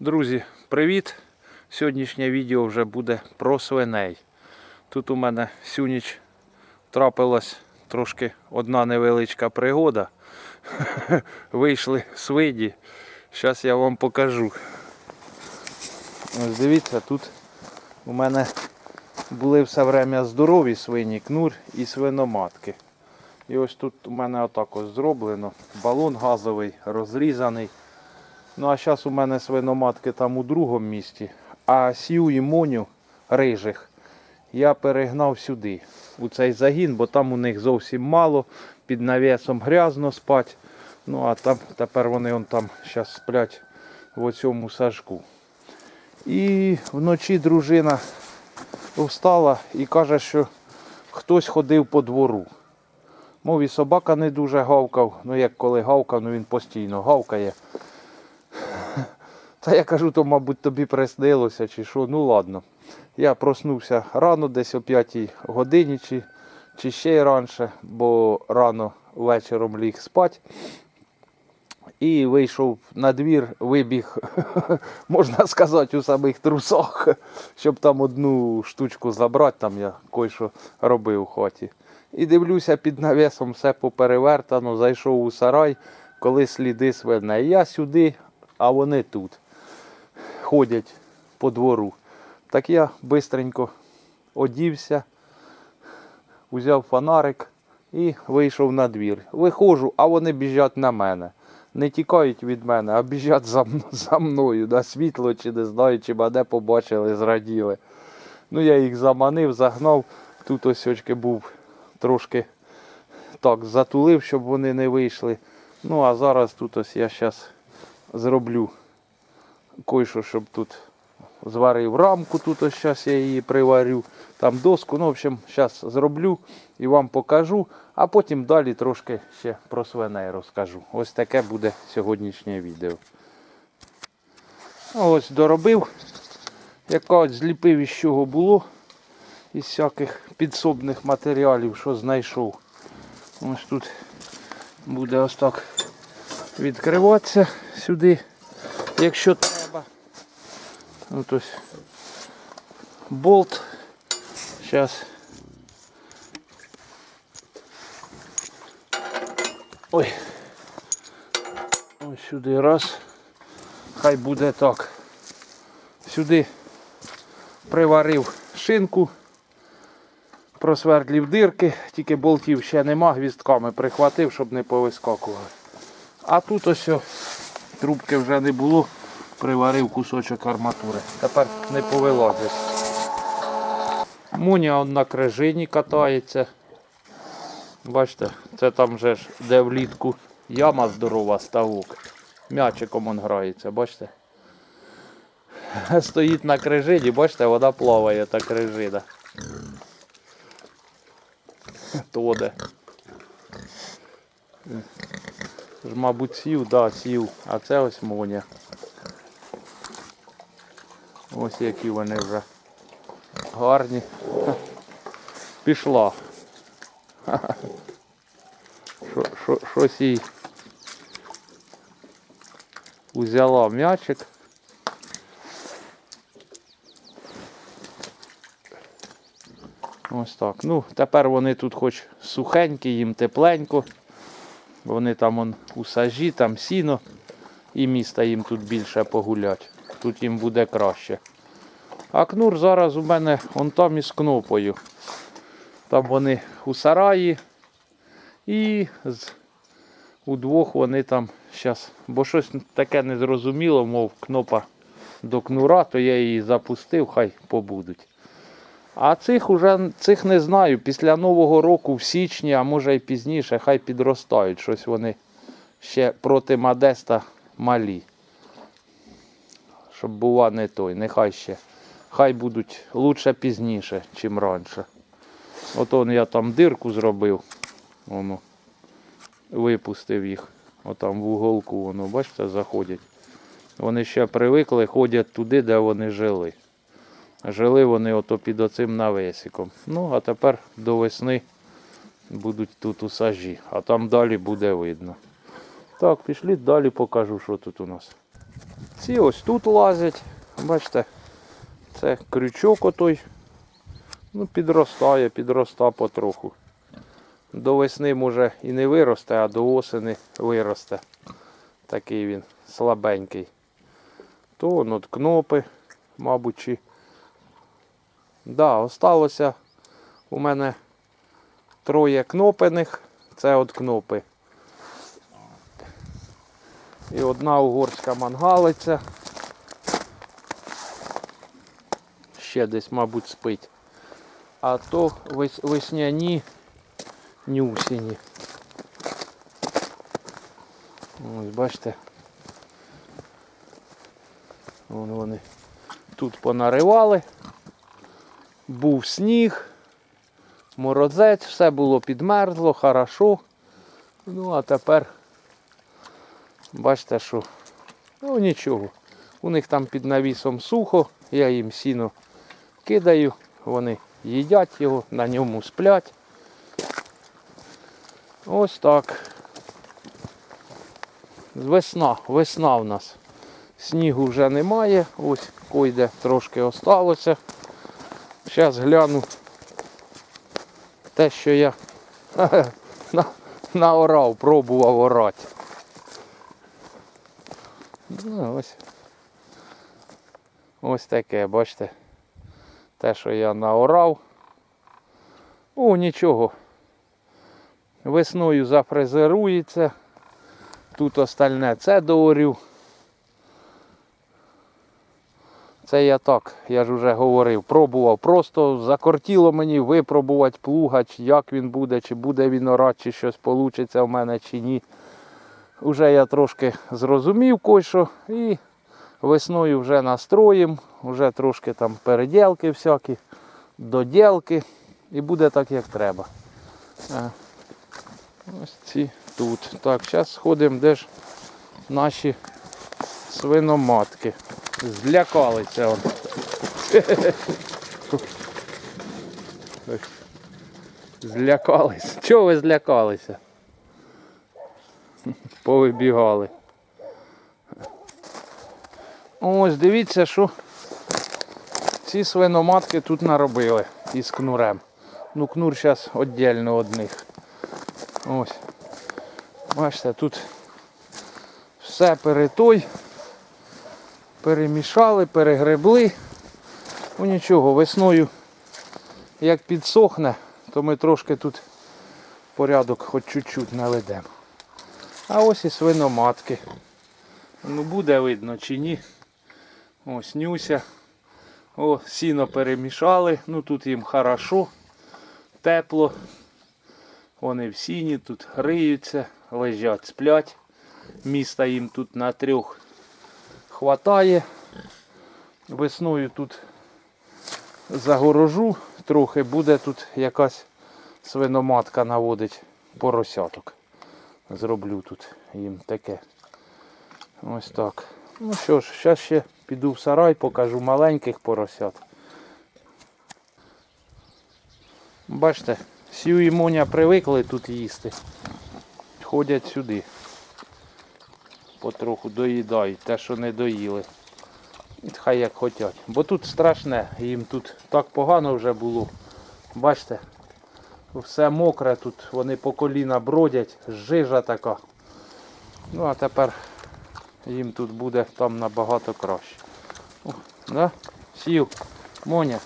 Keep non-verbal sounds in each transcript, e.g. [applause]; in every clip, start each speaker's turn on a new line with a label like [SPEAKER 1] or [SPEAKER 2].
[SPEAKER 1] Друзі, привіт! Сьогоднішнє відео вже буде про свиней. Тут у мене всю ніч трапилась трошки одна невеличка пригода. [laughs] Вийшли свиді. Зараз я вам покажу. Ось дивіться, тут у мене були все время здорові свині, кнур і свиноматки. І ось тут у мене отак ось зроблено. Балон газовий розрізаний. Ну а зараз у мене свиноматки там у другому місті, а сію і моню рижих я перегнав сюди, у цей загін, бо там у них зовсім мало, під навісом грязно спать. Ну а там тепер вони он там зараз сплять в оцьому сажку. І вночі дружина встала і каже, що хтось ходив по двору. Мов і собака не дуже гавкав, ну як коли гавкав, ну він постійно гавкає. Та я кажу, то, мабуть, тобі приснилося чи що. Ну ладно. Я проснувся рано, десь о 5 годині, чи, чи ще й раніше, бо рано вечором ліг спати. І вийшов на двір, вибіг, [laughs] можна сказати, у самих трусах, щоб там одну штучку забрати, там я кое-що робив у хаті. І дивлюся, під навісом все поперевертано, зайшов у сарай, коли сліди свиней. Я сюди, а вони тут ходять по двору. Так я бистренько одівся, взяв фонарик і вийшов на двір. Виходжу, а вони біжать на мене. Не тікають від мене, а біжать за, [laughs] за мною. На світло чи не знаю, чи мене побачили, зраділи. Ну я їх заманив, загнав. Тут ось був трошки так затулив, щоб вони не вийшли. Ну а зараз тут ось я зараз зроблю кое-що, щоб тут зварив рамку, тут ось зараз я її приварю, там доску. Ну, в общем, зараз зроблю і вам покажу, а потім далі трошки ще про свиней розкажу. Ось таке буде сьогоднішнє відео. Ось доробив. От зліпив із чого було. Із всяких підсобних матеріалів, що знайшов. Ось тут буде ось так відкриватися сюди, якщо треба. От ось болт. Зараз. Ой. Ось сюди раз. Хай буде так. Сюди приварив шинку, просвердлів дирки, тільки болтів ще нема, гвістками прихватив, щоб не повискакували. А тут ось трубки вже не було, приварив кусочок арматури. Тепер не повилазить. Муня на крижині катається. Бачите, це там вже ж де влітку яма здорова, ставок. М'ячиком он грається, бачите? Стоїть на крижині, бачите, вода плаває та крижина. Тоде. Ж, мабуть, сів, да, сів. А це ось моня. Ось які вони вже гарні. [laughs] Пішла. [laughs] Що- що- Щось їй узяла м'ячик. Ось так. Ну, тепер вони тут хоч сухенькі, їм тепленько. Вони там он, у сажі, там сіно. І міста їм тут більше погулять. Тут їм буде краще. А кнур зараз у мене он там із кнопою. Там вони у сараї. І з, удвох вони там зараз. Бо щось таке незрозуміло, мов кнопа до кнура, то я її запустив, хай побудуть. А цих уже цих не знаю. Після Нового року в січні, а може й пізніше, хай підростають. Щось вони ще проти Модеста малі. Щоб бува не той, нехай ще. Хай будуть лучше пізніше, чим раніше. От он я там дирку зробив. Воно. Випустив їх. Отам в уголку воно, бачите, заходять. Вони ще привикли, ходять туди, де вони жили. Жили вони ото під оцим навесиком. Ну, а тепер до весни будуть тут у сажі, а там далі буде видно. Так, пішли далі покажу, що тут у нас. Ці ось тут лазять. Бачите, це крючок отой. Ну, підростає, підроста потроху. До весни може і не виросте, а до осени виросте. Такий він слабенький. То он от кнопи, мабуть, чи. Да, осталося у мене троє кнопених. Це от кнопи. І одна угорська мангалиця. Ще десь, мабуть, спить. А то вес- весняні нюсіні. Ось бачите. Вон вони тут понаривали. Був сніг, морозець, все було підмерзло, хорошо. Ну а тепер бачите, що ну нічого. У них там під навісом сухо, я їм сіно кидаю, вони їдять його, на ньому сплять. Ось так. Весна, весна в нас. Снігу вже немає, ось койде трошки осталося. Зараз гляну те, що я [laughs] наорав, пробував орати. Ну, ось. Ось таке, бачите. Те, що я наорав. О, нічого. Весною зафрезерується. Тут остальне це доорю. Це я так, я ж вже говорив, пробував. Просто закортіло мені випробувати плуга, чи як він буде, чи буде він орати, чи щось вийде в мене, чи ні. Уже я трошки зрозумів кое-що і весною вже настроїм, вже трошки там переділки всякі, доділки. І буде так, як треба. Е, Ось ці тут. Так, зараз сходимо, де ж наші свиноматки. Злякалися. [laughs] Злякались. Чого ви злякалися? [laughs] Повибігали. Ось дивіться, що ці свиноматки тут наробили із кнурем. Ну, кнур зараз віддільно одних. Ось. Бачите, тут все перетой. Перемішали, перегребли. Ну нічого, весною як підсохне, то ми трошки тут порядок хоч чуть-чуть наведемо. А ось і свиноматки. Ну буде видно чи ні. Ось нюся. О, сіно перемішали. Ну тут їм хорошо, тепло. Вони в сіні тут гриються, лежать, сплять. Міста їм тут на трьох хватає. Весною тут загорожу, трохи буде тут якась свиноматка наводить поросяток. Зроблю тут їм таке. Ось так. Ну що ж, зараз ще піду в сарай, покажу маленьких поросят. Бачите, сію і моня привикли тут їсти. Ходять сюди. Потроху доїдають те, що не доїли. Хай як хочуть. Бо тут страшне, їм тут так погано вже було. Бачите, все мокре тут, вони по коліна бродять, жижа така. Ну а тепер їм тут буде там набагато краще. О, да? Сів, Моня.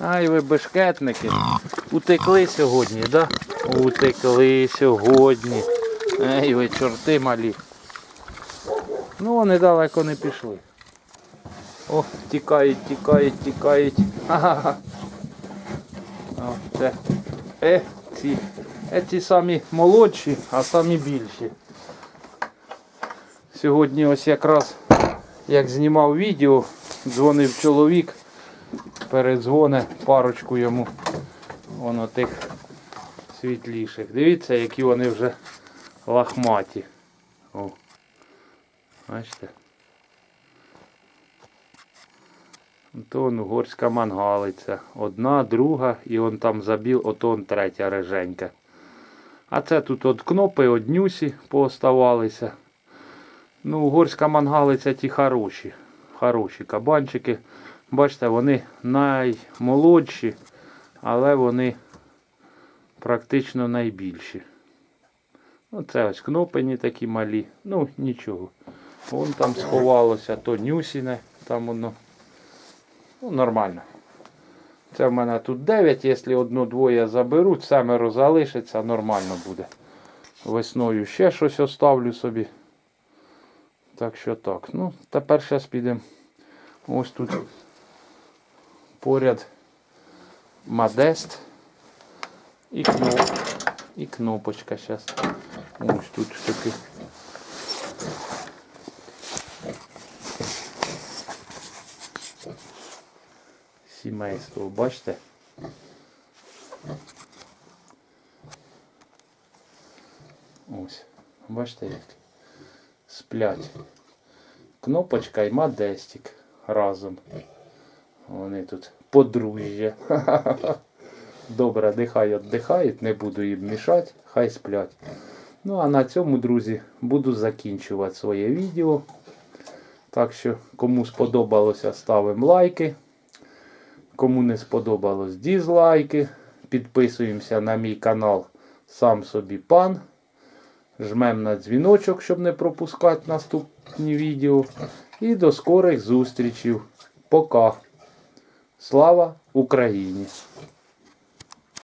[SPEAKER 1] Ай ви бешкетники. Утекли сьогодні, да? Утекли сьогодні. Ей ви чорти малі. Ну вони далеко не пішли. О, тікають, тікають, тікають. [laughs] Ха-ха-ха. О, це. Е, ці. Е, ці самі молодші, а самі більші. Сьогодні ось якраз як знімав відео, дзвонив чоловік, передзвоне парочку йому. Воно тих світліших. Дивіться, які вони вже лахматі. О. Бачите? То угорська мангалиця. Одна, друга і он там забіл, ото третя реженька. А це тут от кнопи, от нюсі пооставалися. Ну, угорська мангалиця ті хороші. Хороші кабанчики. Бачите, вони наймолодші, але вони практично найбільші. Оце ось кнопені такі малі. Ну, нічого. Вон там сховалося, то нюсіне, там воно. Ну, нормально. Це в мене тут 9, якщо одну-двоє заберуть, семеро залишиться, нормально буде. Весною ще щось оставлю собі. Так що так. Ну, тепер зараз підемо. Ось тут поряд Модест і, кноп... і кнопочка зараз. Ось тут таки. Сімейство, бачите? Ось. Бачите як? Сплять. Кнопочка і модестик разом. Вони тут подружжя. [laughs] Добре, нехай віддихають, не буду їм мішати, хай сплять. Ну а на цьому, друзі, буду закінчувати своє відео. Так що, кому сподобалося, ставимо лайки. Кому не сподобалось, дізлайки. Підписуємося на мій канал Сам собі пан. Жмем на дзвіночок, щоб не пропускати наступні відео. І до скорих зустрічей. Пока. Слава Україні!